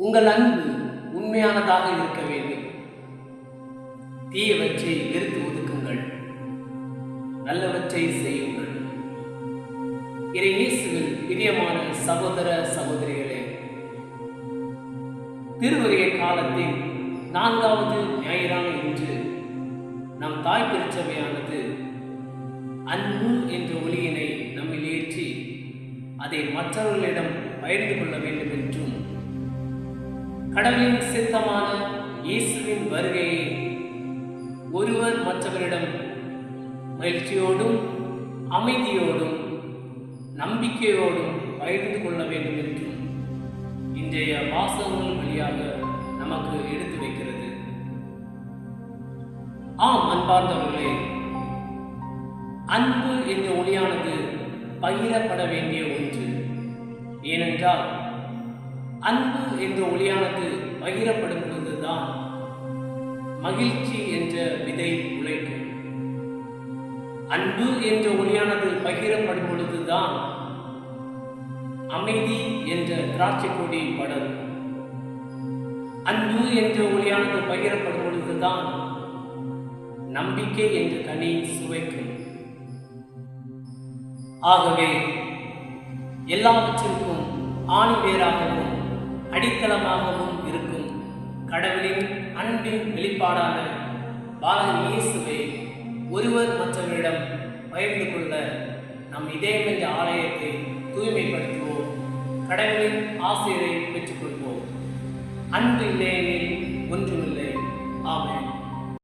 உங்கள் அன்பு உண்மையானதாக இருக்க வேண்டும். தீயவற்றை வெறுத்து ஒதுக்குங்கள். நல்லவற்றை செய்யுங்கள். இறை இயேசுவில் பிரியமான சகோதர சகோதரிகளே திருவருகை காலத்தின் நான்காவது ஞாயிறான இன்று நம் தாய் திருச்சபையானது அன்பு என்ற ஒளியினை நம்மில் ஏற்றி அதை மற்றவர்களிடம் பகிர்ந்து கொள்ள வேண்டும் என்றும் கடவுளின் சித்தமான இயேசுவின் வருகையை ஒருவர் மற்றவரிடம் மகிழ்ச்சியோடும் அமைதியோடும் நம்பிக்கையோடும் பகிர்ந்து கொள்ள வேண்டும் என்றும் இன்றைய வாசகங்கள் வழியாக நமக்கு எடுத்து வைக்கிறது. ஆம் அன்பார்ந்தவர்களே அன்பு என்ற ஒளியானது பகிரப்பட வேண்டிய ஒன்று. ஏனென்றால் அன்பு என்ற ஒளியானது பகிரப்படும் பொழுதுதான் மகிழ்ச்சி என்ற விதை உழைக்கும் அன்பு என்ற ஒளியானது பகிரப்படும் பொழுதுதான் அமைதி என்ற திராட்சை கொடி படரும் அன்பு என்ற ஒளியானது பகிரப்படும் பொழுதுதான் நம்பிக்கை என்ற கனி சுவைக்கும் ஆகவே எல்லாவற்றிற்கும் ஆணிவேராகவும் அடித்தளமாகவும் இருக்கும். கடவுளின் அன்பின் வெளிப்பாடான பாலன் இயேசுவை ஒருவர் மற்றவரிடம் பகிர்ந்து கொள்ள நம் இதயம் என்ற ஆலயத்தை தூய்மைப்படுத்துவோம். கடவுளின் ஆசிரியரை பெற்றுக்கொள்வோம். அன்பு இல்லையெனில் ஒன்றுமில்லை. ஆமாம்